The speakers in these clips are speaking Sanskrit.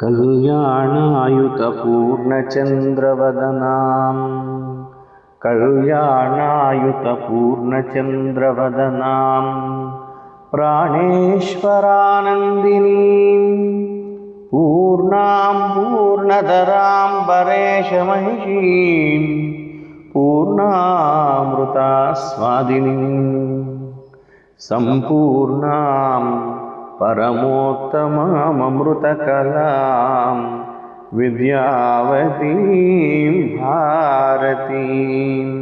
कल्याणायुतपूर्णचन्द्रवदनाम् कल्याणायुतपूर्णचन्द्रवदनाम् प्राणेश्वरानन्दिनीम् पूर्णां पूर्णधरां परेशमहिषीं पूर्णामृतास्वादिनीम् सम्पूर्णां परमोत्तमाममृतकलां विद्यावतीं भारतीम्।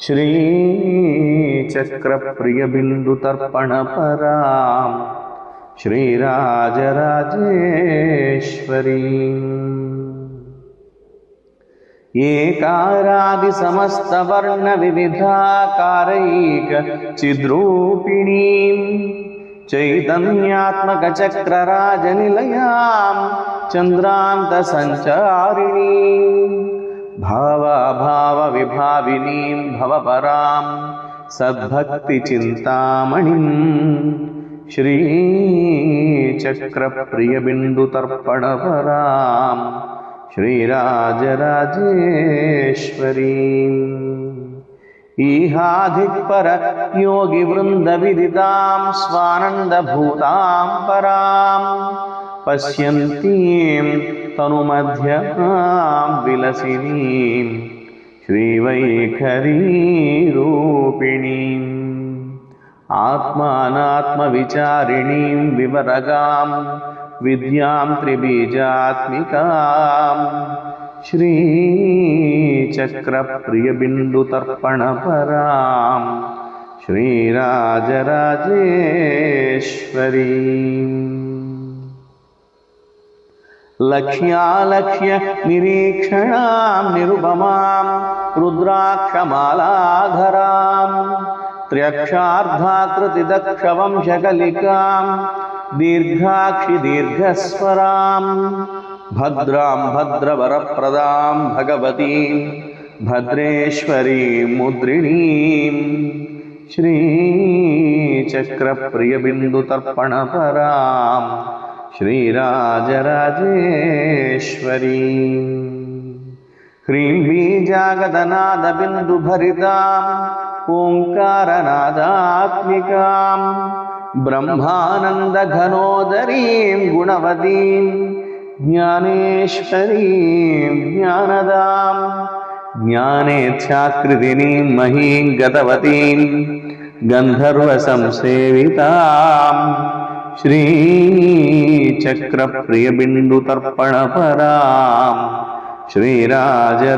श्रीचक्रप्रियबिन्दुतर्पणपराम् श्रीराजराजेश्वरी। एकारादिसमस्तवर्णविविधाकारैकचिद्रूपिणीं चैतन्यात्मकचक्रराजनिलयां चन्द्रान्तसञ्चारिणीं भावाभावविभाविनीं भवपरां सद्भक्तिचिन्तामणिम् श्रीचक्रप्रियबिन्दुतर्पणपरां श्रीराजराजेश्वरीम् ईहाधिक्परयोगिवृन्दविदितां स्वानन्दभूतां परां पश्यन्तीं तनुमध्यमां विलसिनीं श्रीवैखरीरूपिणीम् आत्मानात्मविचारिणीं विवरगां विद्यां त्रिबीजात्मिकां श्रीचक्रप्रियबिन्दुतर्पणपरां श्रीराजराजेश्वरीम् लक्ष्यालक्ष्यनिरीक्षणां निरुपमां रुद्राक्षमालाधरां त्र्यक्षार्धाकृतिदक्षवंशकलिकां दीर्घाक्षिदीर्घस्वरां भद्रां भद्रवरप्रदां भगवतीं भद्रेश्वरीं मुद्रिणीं श्रीचक्रप्रियबिन्दुतर्पणपरां श्रीराजराजेश्वरी ह्रीं बीजागदनादबिन्दुभरिताम् ओङ्कारनादात्मिकां ब्रह्मानन्दघनोदरीं गुणवतीं ज्ञानेश्वरीं ज्ञानदां ज्ञानेच्छाकृतिनीं महीं गतवतीं गन्धर्वसंसेवितां श्रीचक्रप्रियबिन्दुतर्पणपरां श्रीराजराजेश्वरीम्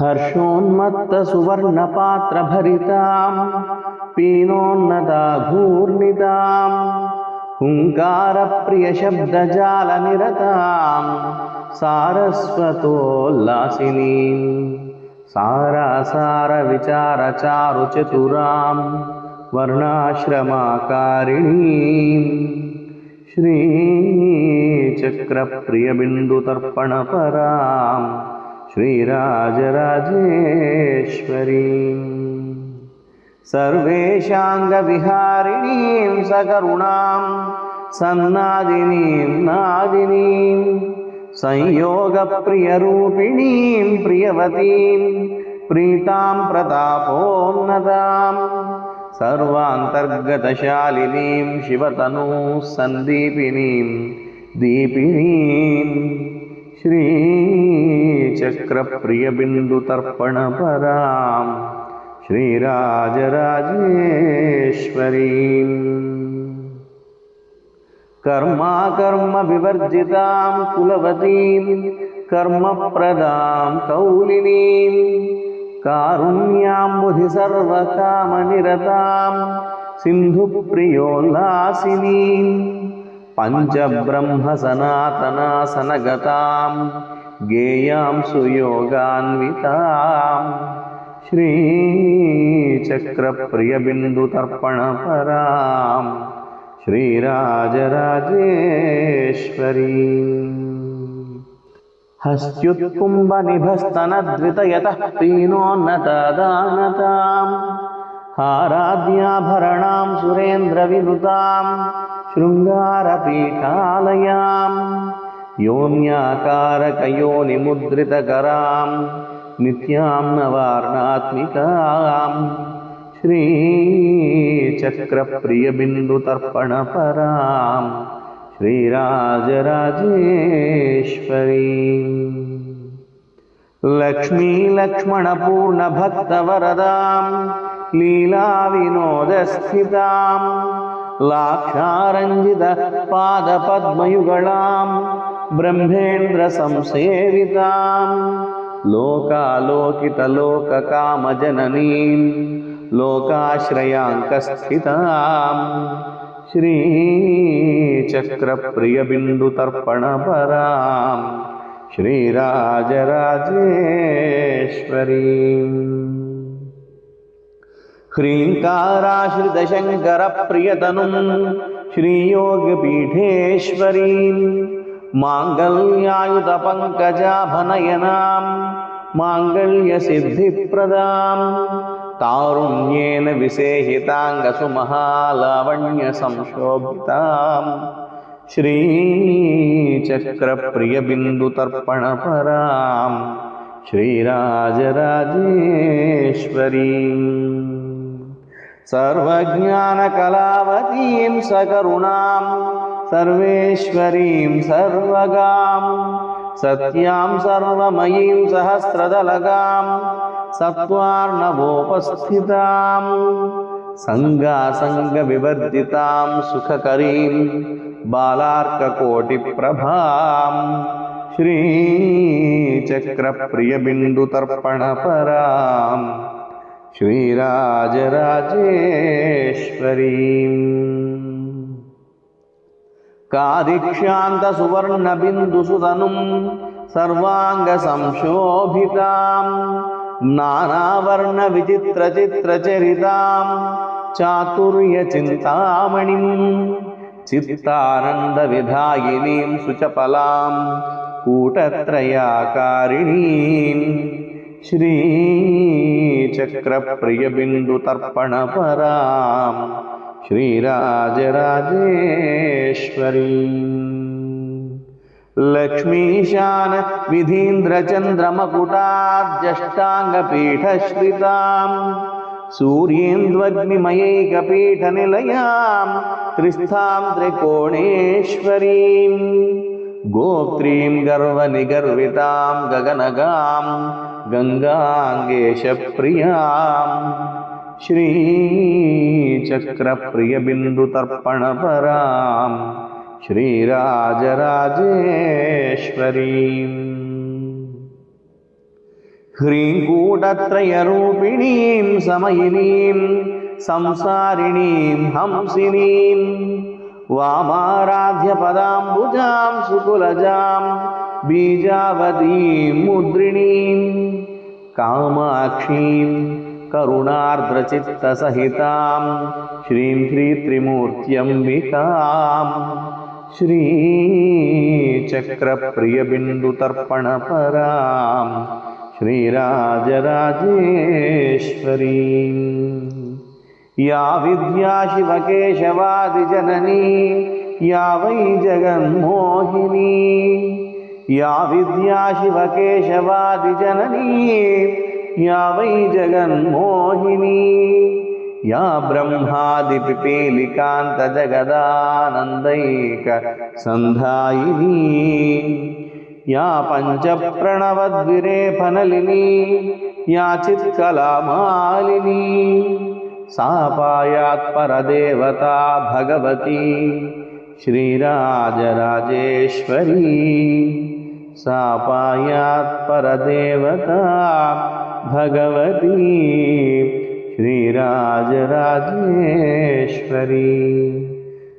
हर्षोन्मत्तसुवर्णपात्रभरितां पीनोन्नदाघूर्णितां हुङ्कारप्रियशब्दजालनिरतां सारस्वतोल्लासिनीं सारासारविचारचारुचतुरां वर्णाश्रमाकारिणीं श्रीचक्रप्रियबिन्दुतर्पणपराम् श्रीराजराजेश्वरीम् सर्वेशाङ्गविहारिणीं सकरुणां सन्नादिनीं नादिनीं संयोगप्रियरूपिणीं प्रियवतीं प्रीतां प्रतापोन्नतां सर्वान्तर्गतशालिनीं शिवतनुः सन्दीपिनीं दीपिनीं श्रीचक्रप्रियबिन्दुतर्पणपरां श्रीराजराजेश्वरीम् कर्माकर्मविवर्जितां कुलवतीं कर्मप्रदां कौलिनीं कारुण्याम्बुधि सर्वकामनिरतां सिन्धुप्रियोल्लासिनीं पञ्चब्रह्मसनातनासनगतां गेयां सुयोगान्वितां श्रीचक्रप्रियबिन्दुतर्पणपरां श्रीराजराजेश्वरी। हस्त्युत्कुम्भनिभस्तनद्वितयतः पीनोन्नतदानतां हाराद्याभरणां सुरेन्द्रविनुतां शृङ्गारपीठालयां योन्याकारकयोनिमुद्रितकरां नित्यां नवार्णात्मिकां श्रीचक्रप्रियबिन्दुतर्पणपरां श्रीराजराजेश्वरीम् लक्ष्मीलक्ष्मणपूर्णभक्तवरदां लीलाविनोदस्थितां लाक्षारञ्जितपादपद्मयुगळां ब्रह्मेन्द्रसंसेवितां लोकालोकितलोककामजननीं लोकाश्रयाङ्कस्थितां श्रीचक्रप्रियबिन्दुतर्पणपरां शंकर ह्रीङ्काराश्रितशङ्करप्रियतनुं श्रीयोगपीठेश्वरीम्। माङ्गल्यायुधपङ्कजाभनयनां माङ्गल्यसिद्धिप्रदां तारुण्येन विसेहिताङ्गसुमहालावण्यसंशोभिताम्। श्रीचक्रप्रियबिन्दुतर्पणपरां श्रीराजराजेश्वरीं। सर्वज्ञानकलावतीं सकरुणां सर्वेश्वरीं सर्वगां सत्यां सर्वमयीं सहस्रदलगां सत्त्वार्णवोपस्थितां सङ्गासङ्गविवर्जितां सुखकरीं बालार्ककोटिप्रभां श्रीचक्रप्रियबिन्दुतर्पणपरां श्रीराजराजेश्वरीम्। కాదిక్షాంత సువర్ణ బిందుసుతనుం సర్వాంగ సంశోభిత నానావర్ణ విచిత్ర చిత్ర చరిత చాతుర్య చింతామణి చిత్తానంద విధాయినీం సుచపలాం కూటత్రయాకారిణీం పరా श्रीचक्रप्रियबिन्दुतर्पणपरां श्रीराजराजेश्वरीम् लक्ष्मीशानविधीन्द्रचन्द्रमकुटाद्यष्टाङ्गपीठश्रितां सूर्येन्द्वग्निमयैकपीठनिलयां त्रिस्थां त्रिकोणेश्वरीं गोप्त्रीं गर्वनिगर्वितां गगनगां गङ्गाङ्गेशप्रियाँ श्रीचक्रप्रियबिन्दुतर्पणपरां श्रीराजराजेश्वरीम् ह्रीङ्कूटत्रयरूपिणीं समयिनीं संसारिणीं हंसिनीं वामाराध्यपदाम्बुजां सुकुलजां बीजावतीं मुद्रिणीं कामाक्षीं करुणार्द्रचित्तसहितां श्रीं श्रीत्रिमूर्त्यम्बिकां श्रीचक्रप्रियबिन्दुतर्पणपरां श्रीराजराजेश्वरीं या विद्या शिवकेशवादिजननी या वै जगन्मोहिनी या विद्या शिवकेशवादिजननी या वै जगन्मोहिनी या ब्रह्मादिपिपीलिकान्तजगदानन्दैकसन्धायिनी या पञ्चप्रणवद्विरेफनलिनी या चित्कलामालिनी सा पायात्परदेवता भगवती श्रीराजराजेश्वरी सा पायात्परदेवता भगवती श्रीराजराजेश्वरी।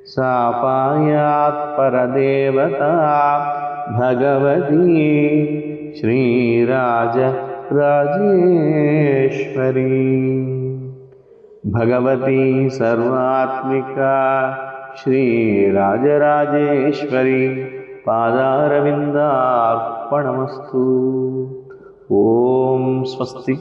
सा पायात्परदेवता भगवती श्रीराजराजेश्वरी। भगवती सर्वात्मिका श्रीराजराजेश्वरी। पादारविन्दार्पणमस्तु ओम स्वस्ति।